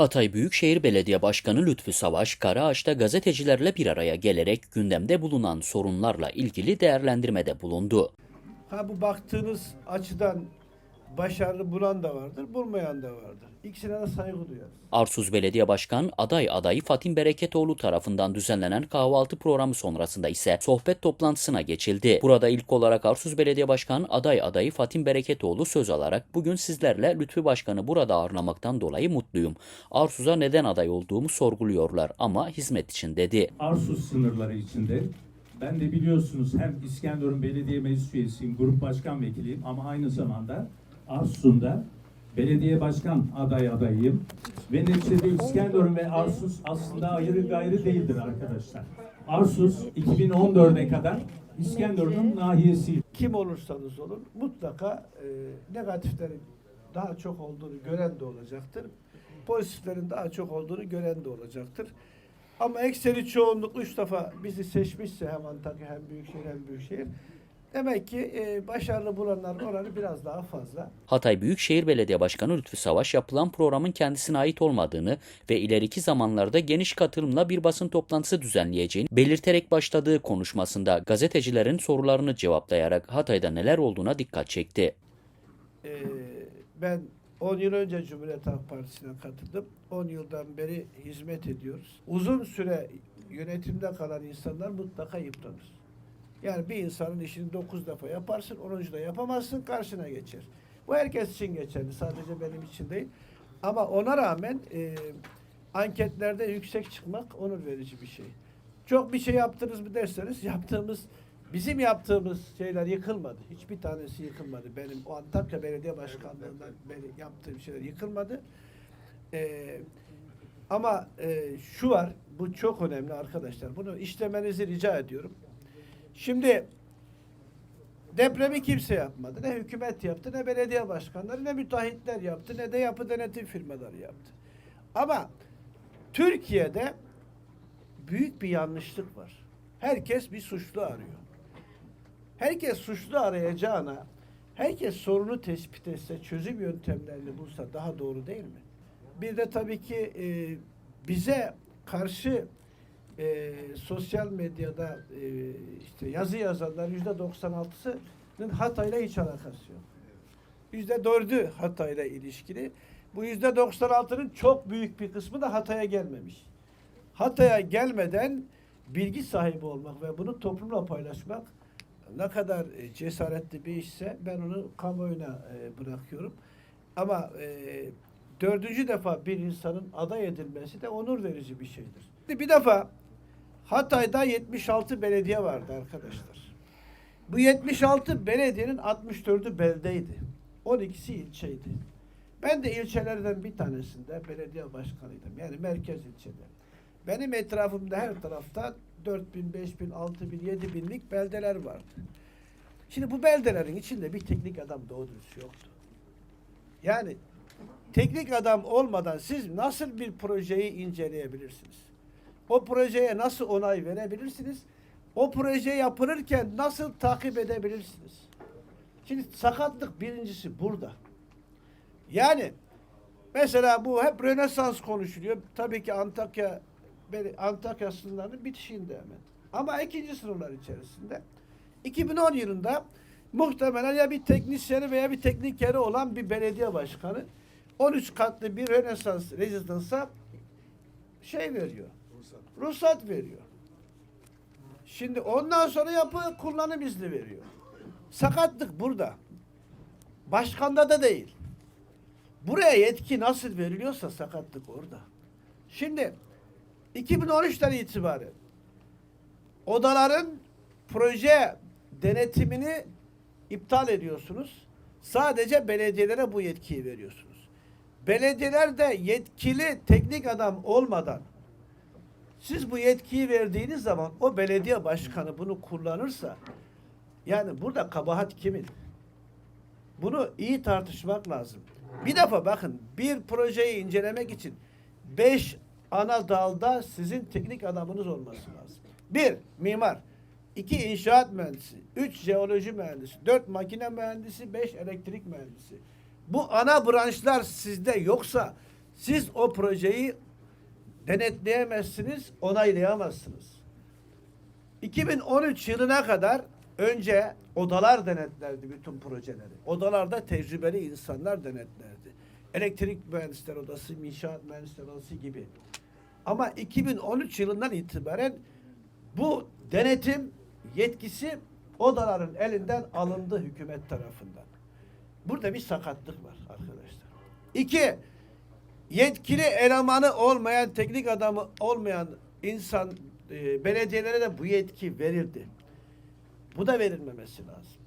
Hatay Büyükşehir Belediye Başkanı Lütfü Savaş, Karaağaç'ta gazetecilerle bir araya gelerek gündemde bulunan sorunlarla ilgili değerlendirmede bulundu. Ha bu baktığınız açıdan başarılı bulan da vardır, bulmayan da vardır. İkisine de saygı duyarız. Arsuz Belediye Başkan aday adayı Fatim Bereketoğlu tarafından düzenlenen kahvaltı programı sonrasında ise sohbet toplantısına geçildi. Burada ilk olarak Arsuz Belediye Başkan aday adayı Fatim Bereketoğlu söz alarak bugün sizlerle Lütfü Başkanı burada ağırlamaktan dolayı mutluyum. Arsuz'a neden aday olduğumu sorguluyorlar ama hizmet için dedi. Arsus sınırları içinde. Ben de biliyorsunuz hem İskenderun Belediye Meclis Üyesiyim, grup başkan vekiliyim ama aynı zamanda Arsus'un da belediye başkan aday adayıyım. Ve neticede İskenderun ve Arsus aslında ayrı gayrı değildir arkadaşlar. Arsus 2014'e kadar İskenderun'un nahiyesiydi. Kim olursanız olun mutlaka e, negatiflerin daha çok olduğunu gören de olacaktır. Pozitiflerin daha çok olduğunu gören de olacaktır. Ama ekseri çoğunluk üç defa bizi seçmişse hem Antakya hem Büyükşehir hem Büyükşehir demek ki e, başarılı bulanların oranı biraz daha fazla. Hatay Büyükşehir Belediye Başkanı Lütfü Savaş yapılan programın kendisine ait olmadığını ve ileriki zamanlarda geniş katılımla bir basın toplantısı düzenleyeceğini belirterek başladığı konuşmasında gazetecilerin sorularını cevaplayarak Hatay'da neler olduğuna dikkat çekti. Ee, ben 10 yıl önce Cumhuriyet Halk Partisi'ne katıldım. 10 yıldan beri hizmet ediyoruz. Uzun süre yönetimde kalan insanlar mutlaka yıpranır. Yani bir insanın işini 9 defa yaparsın, 10. da yapamazsın, karşına geçer. Bu herkes için geçerli, sadece benim için değil. Ama ona rağmen e, anketlerde yüksek çıkmak onur verici bir şey. Çok bir şey yaptınız mı derseniz yaptığımız bizim yaptığımız şeyler yıkılmadı. Hiçbir tanesi yıkılmadı. Benim o Antakya Belediye Başkanlığı'ndan beri yaptığım şeyler yıkılmadı. Ee, ama e, şu var, bu çok önemli arkadaşlar. Bunu işlemenizi rica ediyorum. Şimdi depremi kimse yapmadı. Ne hükümet yaptı, ne belediye başkanları, ne müteahhitler yaptı, ne de yapı denetim firmaları yaptı. Ama Türkiye'de büyük bir yanlışlık var. Herkes bir suçlu arıyor. Herkes suçlu arayacağına herkes sorunu tespit etse, çözüm yöntemlerini bulsa daha doğru değil mi? Bir de tabii ki e, bize karşı e, sosyal medyada e, işte yazı yazanlar yüzde 96'sının Hatay'la hiç alakası yok. Yüzde dördü Hatay'la ilişkili. Bu yüzde 96'nın çok büyük bir kısmı da Hatay'a gelmemiş. Hatay'a gelmeden bilgi sahibi olmak ve bunu toplumla paylaşmak ne kadar e, cesaretli bir işse ben onu kamuoyuna e, bırakıyorum. Ama e, dördüncü defa bir insanın aday edilmesi de onur verici bir şeydir. Bir defa Hatay'da 76 belediye vardı arkadaşlar. Bu 76 belediyenin 64'ü beldeydi. 12'si ilçeydi. Ben de ilçelerden bir tanesinde belediye başkanıydım. Yani merkez ilçede. Benim etrafımda her tarafta 4 bin, 5 bin, 6 bin, 7 binlik beldeler vardı. Şimdi bu beldelerin içinde bir teknik adam doğru yoktu. Yani teknik adam olmadan siz nasıl bir projeyi inceleyebilirsiniz? O projeye nasıl onay verebilirsiniz? O proje yapılırken nasıl takip edebilirsiniz? Şimdi sakatlık birincisi burada. Yani mesela bu hep Rönesans konuşuluyor. Tabii ki Antakya Antakya sınırlarının bitişiğinde hemen. Ama ikinci sınırlar içerisinde 2010 yılında muhtemelen ya bir teknisyeni veya bir teknikeri olan bir belediye başkanı 13 katlı bir Rönesans rezidansa şey veriyor. Ruhsat. veriyor. Şimdi ondan sonra yapı kullanım izni veriyor. Sakatlık burada. Başkanda da değil. Buraya yetki nasıl veriliyorsa sakatlık orada. Şimdi 2013'ten itibaren odaların proje denetimini iptal ediyorsunuz. Sadece belediyelere bu yetkiyi veriyorsunuz. Belediyeler de yetkili teknik adam olmadan siz bu yetkiyi verdiğiniz zaman o belediye başkanı bunu kullanırsa yani burada kabahat kimin? Bunu iyi tartışmak lazım. Bir defa bakın bir projeyi incelemek için beş ana dalda sizin teknik adamınız olması lazım. Bir, mimar. iki inşaat mühendisi. Üç, jeoloji mühendisi. Dört, makine mühendisi. Beş, elektrik mühendisi. Bu ana branşlar sizde yoksa Siz o projeyi denetleyemezsiniz, onaylayamazsınız. 2013 yılına kadar önce odalar denetlerdi bütün projeleri. Odalarda tecrübeli insanlar denetlerdi. Elektrik mühendisler odası, inşaat mühendisler odası gibi. Ama 2013 yılından itibaren bu denetim yetkisi odaların elinden alındı hükümet tarafından. Burada bir sakatlık var arkadaşlar. İki, yetkili elemanı olmayan, teknik adamı olmayan insan e, belediyelere de bu yetki verildi. Bu da verilmemesi lazım.